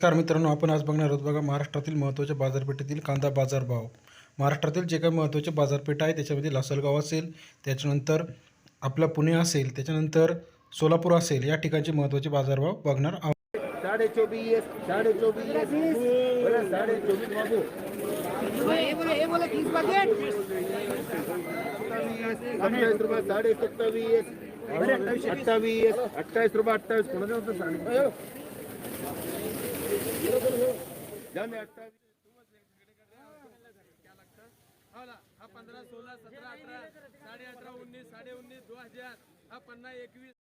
नमस्कार मित्रांनो आपण आज बघणार आहोत बघा महाराष्ट्रातील महत्त्वाच्या बाजारपेठेतील कांदा बाजारभाव. महाराष्ट्रातील जे काही महत्त्वाचे बाजारपेठ आहे त्याच्यामध्ये लासलगाव असेल त्याच्यानंतर आपला पुणे असेल त्याच्यानंतर सोलापूर असेल या ठिकाणचे महत्त्वाचे बाजारभाव बघणार आहोत. बोले ये बोले तीस पैकेट सत्तावीस अट्ठावीस अट्ठाईस रुपये अट्ठावीस कोणाचं पंधरा सोळा सतरा अठरा साडे अठरा उन्नीस साडे उन्नीस दो हजार. हा पन्ना एकवीस.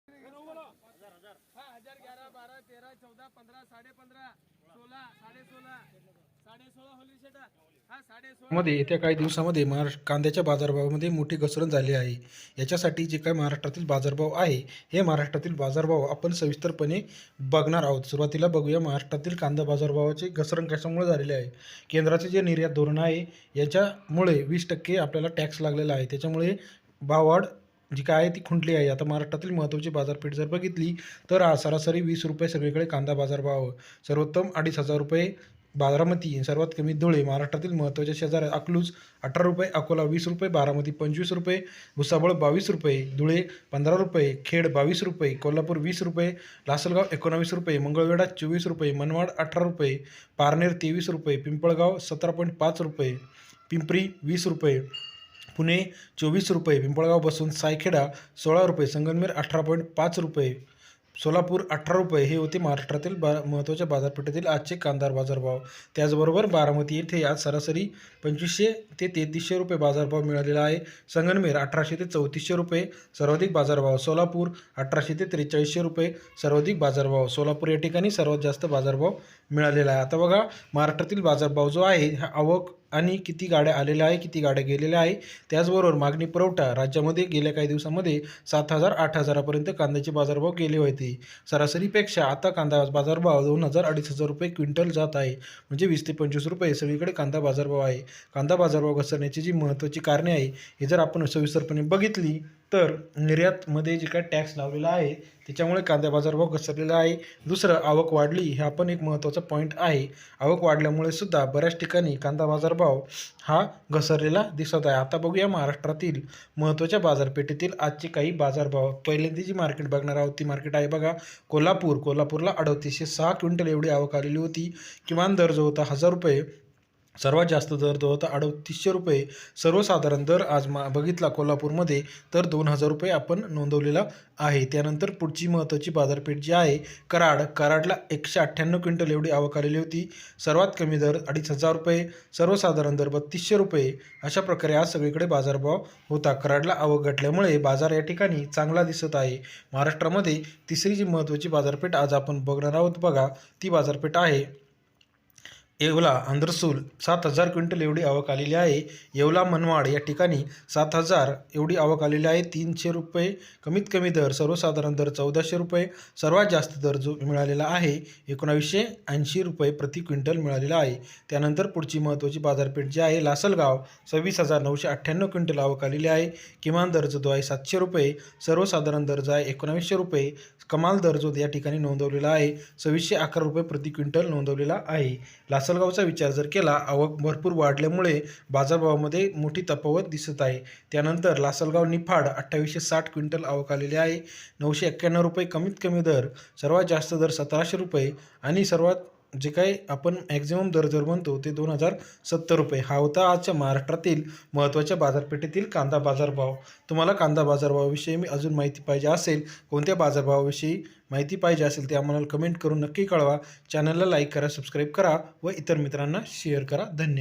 हा हजार ग्यारह बारा तेरा चौदा पंधरा साडे पंधरा सोळा साडे सोळा साडे सोळा होली शेटा. हा साडे सोळा मध्ये येत्या काही दिवसामध्ये महाराष्ट्र कांद्याच्या बाजारभावामध्ये मोठी घसरण झाली आहे. याच्यासाठी जे काही महाराष्ट्रातील बाजारभाव आहे हे महाराष्ट्रातील बाजारभाव आपण सविस्तरपणे बघणार आहोत. सुरुवातीला बघूया महाराष्ट्रातील कांदा बाजारभावाची घसरण कशामुळे झालेली आहे. केंद्राचे जे निर्यात धोरण आहे याच्यामुळे वीस टक्के आपल्याला टॅक्स लागलेला आहे. त्याच्यामुळे भाववाढ जी काय आहे ती खुंटली आहे? आता महाराष्ट्रातील महत्त्वाची बाजारपेठ जर बघितली तर आज सरासरी वीस रुपये सगळीकडे कांदा बाजारभाव सर्वोत्तम अडीच हजार रुपये बारामती सर्वात कमी धुळे महाराष्ट्रातील महत्त्वाच्या शेजार अकलूज अठरा रुपये अकोला वीस रुपये बारामती पंचवीस रुपये भुसावळ बावीस रुपये धुळे पंधरा रुपये खेड बावीस रुपये कोल्हापूर वीस रुपये लासलगाव एकोणावीस रुपये मंगळवेढा चोवीस रुपये मनवाड अठरा रुपये पारनेर तेवीस रुपये पिंपळगाव सतरा पॉईंट पाच रुपये पिंपरी वीस रुपये. पुणे चोवीस रुपये. पिंपळगाव बसून सायखेडा सोळा रुपये. संगमनेर अठरा पॉईंट पाच रुपये. सोलापूर अठरा रुपये. हे होते महाराष्ट्रातील बा महत्त्वाच्या बाजारपेठेतील आजचे कांदार बाजारभाव. त्याचबरोबर बारामती येथे आज सरासरी पंचवीसशे ते तेहतीसशे रुपये बाजारभाव मिळालेला आहे. संगनमेर अठराशे ते चौतीसशे रुपये. सर्वाधिक बाजारभाव सोलापूर अठराशे ते त्रेचाळीसशे रुपये. सर्वाधिक बाजारभाव सोलापूर या ठिकाणी सर्वात जास्त बाजारभाव मिळालेला आहे. आता बघा महाराष्ट्रातील बाजारभाव जो आहे हा आवक आणि किती गाड्या आलेल्या आहे किती गाड्या गेलेल्या आहे त्याचबरोबर मागणी पुरवठा राज्यामध्ये गेल्या काही दिवसामध्ये सात हजार आठ हजारापर्यंत कांद्याचे बाजारभाव गेले होते. सरासरीपेक्षा आता कांदा बाजारभाव दोन हजार अडीच हजार रुपये क्विंटल जात आहे. म्हणजे वीस ते पंचवीस रुपये सगळीकडे कांदा बाजारभाव आहे. कांदा बाजारभाव घसरण्याची जी महत्त्वाची कारणे आहे हे जर आपण सविस्तरपणे बघितली तर निर्यातमध्ये जे काय टॅक्स लावलेला आहे त्याच्यामुळे कांदा बाजारभाव घसरलेला आहे. दुसरं आवक वाढली हा पण एक महत्त्वाचा पॉईंट आहे. आवक वाढल्यामुळे सुद्धा बऱ्याच ठिकाणी कांदा बाजारभाव हा घसरलेला दिसत आहे. आता बघूया महाराष्ट्रातील महत्त्वाच्या बाजारपेठेतील आजचे काही बाजारभाव पहिल्यांदा जी मार्केट बघणार आहोत ती मार्केट आहे बघा कोल्हापूर. कोल्हापूरला अडतीसशे सहा क्विंटल एवढी आवक आलेली होती. किमान दर जो होता हजार रुपये. सर्वात जास्त दर जो होता अडतीसशे रुपये. सर्वसाधारण दर आज मा बघितला कोल्हापूरमध्ये तर दोन हजार रुपये आपण नोंदवलेला आहे. त्यानंतर पुढची महत्त्वाची बाजारपेठ जी आहे कराड. कराडला एकशे अठ्ठ्याण्णव क्विंटल एवढी आवक आलेली होती. सर्वात कमी दर अडीच हजार रुपये सर्वसाधारण दर बत्तीसशे रुपये. अशा प्रकारे आज सगळीकडे बाजारभाव होता. कराडला आवक घटल्यामुळे बाजार या ठिकाणी चांगला दिसत आहे. महाराष्ट्रामध्ये तिसरी जी महत्त्वाची बाजारपेठ आज आपण बघणार आहोत बघा ती बाजारपेठ आहे. येवला अंधरसूल सात हजार क्विंटल एवढी आवक आलेली आहे. येवला मनवाड या ठिकाणी सात हजार एवढी आवक आलेली आहे. तीनशे रुपये कमीत कमी दर सर्वसाधारण दर चौदाशे रुपये सर्वात जास्त दर जो मिळालेला आहे एकोणावीसशे ऐंशी रुपये प्रति क्विंटल मिळालेला आहे. त्यानंतर पुढची महत्त्वाची बाजारपेठ जी आहे लासलगाव सव्वीस हजार नऊशे अठ्ठ्याण्णव क्विंटल आवक आलेली आहे. किमान दर जो आहे सातशे रुपये सर्वसाधारण दर जो आहे एकोणावीसशे रुपये कमाल दर जो या ठिकाणी नोंदवलेला आहे. सव्वीसशे अकरा रुपये प्रति क्विंटल नोंदवलेला आहे. लासल लासलगावचा विचार जर केला आवक भरपूर वाढल्यामुळे बाजारभावामध्ये मोठी तफावत दिसत आहे. त्यानंतर लासलगाव निफाड अठ्ठावीसशे साठ क्विंटल आवक आलेली आहे. नऊशे एक्क्याण्णव रुपये कमीत कमी दर सर्वात जास्त दर सतराशे रुपये आणि सर्वात जे काही आपण मॅक्झिमम दर जर म्हणतो ते दोन हजार सत्तर रुपये. हा होता आजच्या महाराष्ट्रातील महत्त्वाच्या बाजारपेठेतील कांदा बाजारभाव. तुम्हाला कांदा बाजारभावाविषयी मी अजून माहिती पाहिजे असेल कोणत्या बाजारभावाविषयी माहिती पाहिजे असेल ते आम्हाला कमेंट करून नक्की कळवा. चॅनलला लाईक करा सबस्क्राईब करा व इतर मित्रांना शेअर करा. धन्यवाद.